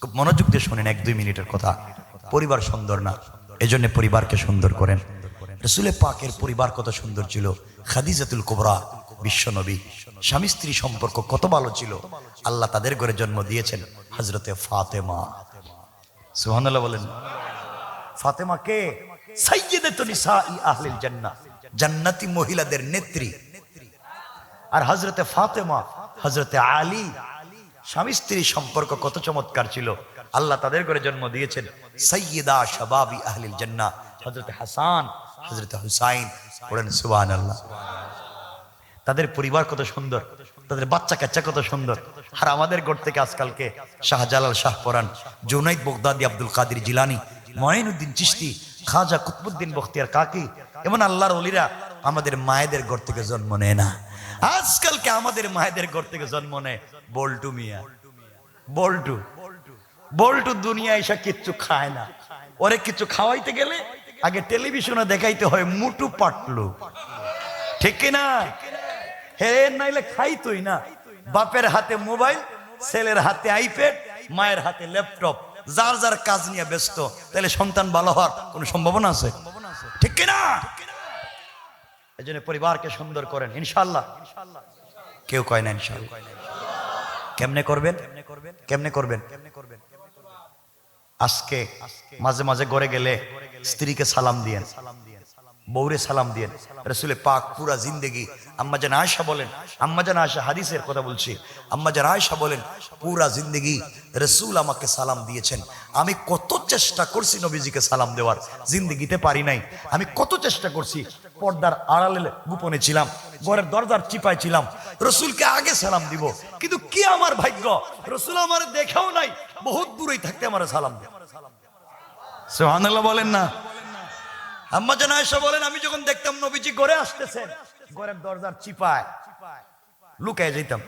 খুব মনোযোগ দিয়ে শোনেন এক দুই মিনিটের কথা। পরিবার সুন্দর না। এজন্য পরিবারকে সুন্দর করেন। রসুলের পাকের পরিবার কত সুন্দর ছিল। খাদিজাতুল কোবরা বিশ্বনবী স্বামী স্ত্রী সম্পর্ক কত ভালো ছিল। আল্লাহ তাদের ঘরে জন্ম দিয়েছেন হজরতে ফাতেমা। সুহানাল্লাহ বলেন। ফাতেমা কে? জান্নাতি মহিলাদের নেত্রী। আর হজরতে ফাতেমা হজরতে আলী। স্বামী স্ত্রী সম্পর্ক কত চমৎকার ছিল। আল্লাহ তাদের করে জন্ম দিয়েছেন। সৈয়দা শাবাবি আহলিল জান্নাহ। হজরতে হাসান হজরতে হুসাইন সুবহান আল্লাহ তাদের পরিবার কত সুন্দর। তাদের বাচ্চা কাচ্চা কত সুন্দর। আর আমাদের ঘর থেকে আজকালকে শাহজালাল শাহ পরান জুনাইদ বগদাদি আব্দুল কাদির জিলানি মঈনুদ্দিন চিশতি, খাজা কুতবুদ্দিন বখতিয়ার কাকি। এমন আল্লাহর অলিরা আমাদের মায়েদের ঘর থেকে জন্ম নেয় না। আজকালকে আমাদের মায়েদের ঘর থেকে জন্ম নেয়? বল্টু মিয়া। বল্টু। বল্টু দুনিয়া এসা কিচ্ছু খায় না। ওরে কিছু খাওয়াইতে গেলে আগে টেলিভিশনে দেখাইতে হয় মুটু পাটলু। ঠিক কিনা হে, নাইলে খাইতোই না। বাপের হাতে মোবাইল, ছেলের হাতে আইপ্যাড, মায়ের হাতে ল্যাপটপ। যার যার কাজ নিয়ে ব্যস্ত তাহলে সন্তান ভালো হওয়ার কোনো সম্ভাবনা আছে? ঠিক কিনা এই জন্য পরিবারকে সুন্দর করেন ইনশাল্লাহ কেউ কয় না ইনশাল্লাহ কেমনে করবেন? কেমনে করবেন? আজকে মাঝে মাঝে ঘরে গেলে স্ত্রীকে সালাম দিয়েন। বৌরে সালাম দিয়েন। রসুলে পাক পুরা জিন্দেগি আম্মাজান আয়সা বলেন আম্মাজান আয়সা হাদিসের কথা বলছি। আম্মাজান আয়সা বলেন, পুরা জিন্দেগি রসুল আমাকে সালাম দিয়েছেন। আমি কত চেষ্টা করছি নবীজিকে সালাম দেওয়ার, জিন্দেগিতে পারি নাই। আমি কত চেষ্টা করছি, পর্দার আড়ালে গোপনে ছিলাম, ঘরের দরজার চিপায় ছিলাম, রসুলকে আগে সালাম দিব। কিন্তু কি আমার ভাগ্য? রসুল আমার দেখাও নাই, বহুত দূরেই থাকতে আমার সালাম দেয় সোহানাল্লাহ বলেন না আম্মা জান আয়েশা বলেন, আমি যখন দেখতাম নবীজি ঘরে আসতেছেন, ঘরের দরজার চিপায় লুকায় যেতাম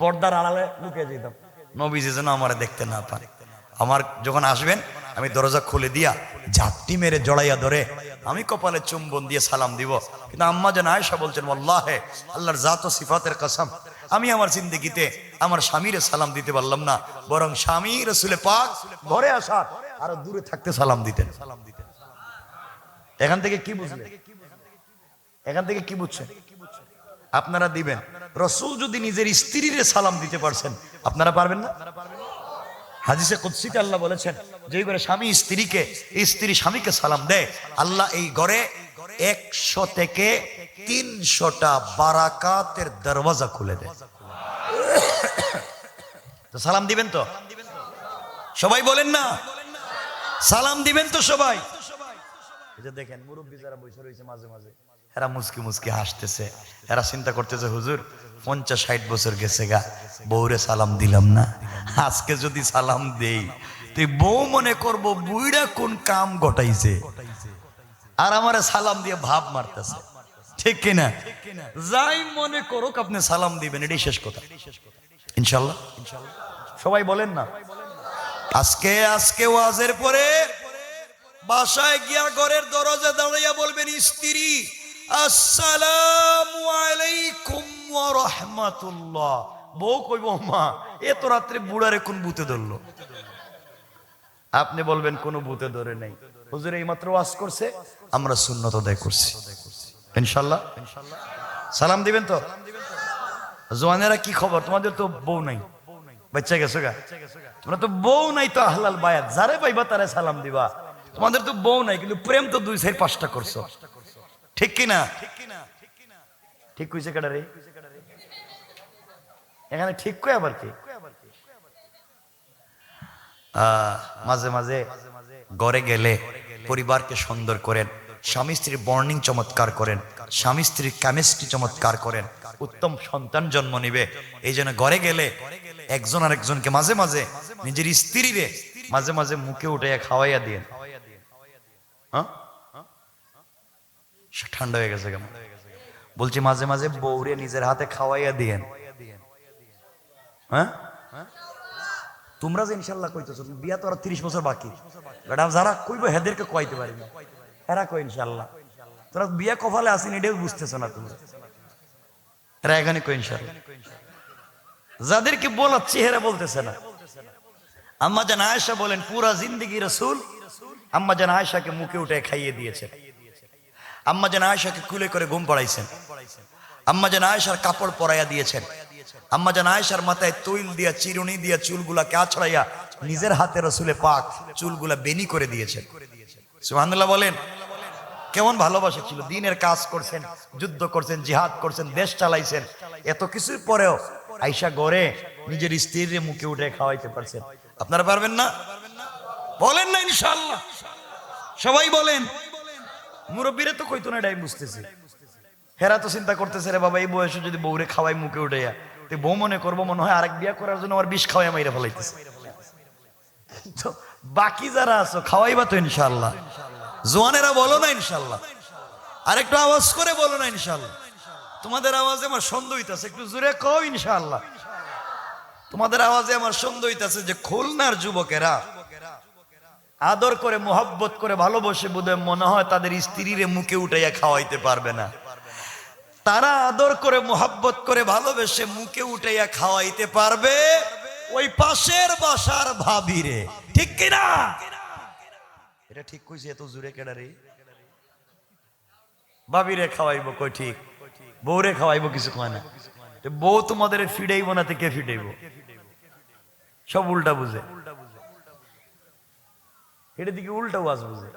পর্দার আড়ালে লুকিয়ে যেতাম নবীজি যেন আমার দেখতে না পারে আমার যখন আসবেন, আমি দরজা খুলে দিয়া ঝাপটি মেরে জড়াইয়া ধরে আমি কপালে চুম্বন দিয়ে সালাম দিব। কিন্তু আম্মা যেন আয়েশা বলছেন আল্লাহে আল্লাহর জাত সিফাতের কসম, আমি আমার জিন্দগিতে আমার স্বামীরে সালাম দিতে পারলাম না, বরং স্বামী রসুলে পাক ঘরে আসার আরও দূরে থাকতে সালাম দিতেন সালাম দিতেন। এখান থেকে কি বুঝলেন এখান থেকে কি বুঝছেন আপনারা দিবেন। রসুল যদি নিজের স্ত্রীর সালাম দিতে পারছেন, আপনারা পারবেন না? হাদিসে কুৎসিতে আল্লাহ বলেছেন যে ঘরে স্বামী স্ত্রীকে, স্ত্রী স্বামীকে সালাম দেয়, আল্লাহ এই ঘরে একশো থেকে তিনশোটা বারাকাতের দরওয়াজা খুলে দেয়। তো সালাম দিবেন তো? সবাই বলেন না? সালাম দিবেন তো সবাই? যে দেখেন, মুরব্বী যারা বসে রয়েছে মাঝে মাঝে, এরা মুসকি মুসকি হাসতেছে। এরা চিন্তা করতেছে, হুজুর, পঞ্চাশ ষাট বছর গেছে গা, বউরে সালাম দিলাম না? আজকে যদি সালাম দেই, তুই বউ মনে করব বুইড়া কোন কাম ঘটাইছে? আর আমার সালাম দিয়ে ভাব মারতেছে। ঠিক কিনা? যাই মনে করুক আপনি সালাম দিবেন, এটাই শেষ কথা। ইনশাল্লাহ। সবাই বলেন না? আজকে আজকে ওয়াজের পরে বাসায় গিয়া ঘরের দরজা দাঁড়াইয়া বলবেন, স্ত্রী, আসসালামু বউ কইব, মা রাত্রে বুড়ারে ভূতে ধরলো? আপনি বলবেন, কোন ভূতে ধরে নাই। হুজুর এই মাত্র ওয়াজ করছে, আমরা সুন্নত করছি। ইনশাল্লাহ? সালাম দিবেন তো? জোয়ানেরা কি খবর? তোমাদের তো বউ নাই। বাচ্চা গেছো গা? তোমরা তো বউ নাই তো আহলাল বায়াত। যারে পাইবা তারে সালাম দিবা। তোমাদের তো বউ নাই, কিন্তু প্রেম তো দুই সাইড পাঁচটা করছ। ঠিক কি না ঠিক কইছে কেডা রে? এখানে ঠিক কই আবার কি? মাঝে মাঝে ঘরে গেলে পরিবারকে সুন্দর করেন, স্বামী স্ত্রীর বর্নিং চমৎকার করেন, স্বামী স্ত্রীর কেমিস্ট্রি চমৎকার করেন, উত্তম সন্তান জন্ম নিবে। এই জন্য ঘরে গেলে একজন আর একজনকে মাঝে মাঝে নিজের স্ত্রীরে মাঝে মাঝে মুখে উঠে খাওয়াইয়া দিয়ে হ্যাঁ? ঠান্ডা হয়ে গেছে কেমন? বলছি মাঝে মাঝে বৌরে নিজের হাতে খাওয়াইয়া দিয়েন। হ্যাঁ? তোমরা যে ইনশাল্লাহ কইতেছো, বিয়া তো আর তিরিশ বছর বাকি। এটা যারা কইবো হেদেরকে কইতে পারি না। এরা কই ইনশাল্লাহ। তোরা বিয়া কপালে আসিনি এটাও বুঝতেছো না তোমরা। এরা এখানে কই ইনশাল্লাহ। যাদেরকে বলাচ্ছি হেরা বলতেছে না। আম্মা জান আয়েশা বলেন, পুরা জিন্দগি রসুল আম্মা জান আয়েশাকে মুখে উঠে খাইয়ে দিয়েছেন আম্মা জান আয়েশাকে কুলে করে ঘুম পড়াইছেন। আম্মা জান আয়েশার কাপড় পরাইয়া দিয়েছেন। আম্মা জান আয়েশার মাথায় তৈল দিয়া, চিরুনি দিয়া চুলগুলাকে আছড়াইয়া নিজের হাতে রসুলে পাক চুলগুলা বেনি করে দিয়েছেন। সুবহানাল্লাহ বলেন, কেমন ভালোবাসা ছিল। দিনের কাজ করছেন, যুদ্ধ করছেন, জিহাদ করছেন, দেশ চালাইছেন। এত কিছুর পরেও আইসা গড়ে নিজের স্ত্রীর মুখে উঠে খাওয়াইতে পারছেন। আপনারা পারবেন না? বলেন না ইনশাল্লাহ সবাই বলেন। মুরব্বীরা তো কইতো না এটাই বুঝতেছি। হেরা তো চিন্তা করতেছে, রে বাবা, এই বয়সে যদি বউরে খাওয়াই মুখে উঠে তো বউ মনে করব, মনে হয় আরেক বিয়া করার জন্য আমার বিষ খাওয়াই মাইরে ফেলাইতেছে। তো বাকি যারা আছো, খাওয়াইবা তো ইনশাল্লাহ জোয়ানেরা বলো না ইনশাল্লাহ আর একটু আওয়াজ করে বলো না ইনশাল্লাহ তোমাদের আওয়াজে আমার সন্দেহ হইতাছে, একটু জোরে কও ইনশাল্লাহ তোমাদের আওয়াজে আমার সন্দেহ হইতাছে যে খুলনার যুবকেরা আদর করে, মোহাব্বত করে, ভালোবসে বোধহয় মনে হয় তাদের স্ত্রীরে মুখে উঠাইয়া খাওয়াইতে পারবে না। তারা আদর করে, মোহাব্বত করে, ভালোবেসে মুখে উঠাইয়া খাওয়াইতে পারবে ওই পাশের বাসার ভাবিরে। ঠিক কিনা এটা ঠিক কইছে এত জুড়ে কেডা রে? ভাবিরে খাওয়াইবো, কই ঠিক? বউরে খাওয়াইবো কিছু কয় না। বউ তোমাদের ফিডাইব না, তো কে ফিডাইব? সব উল্টা বুঝে। এটা দিকে উল্টা ওয়াজ বুঝে।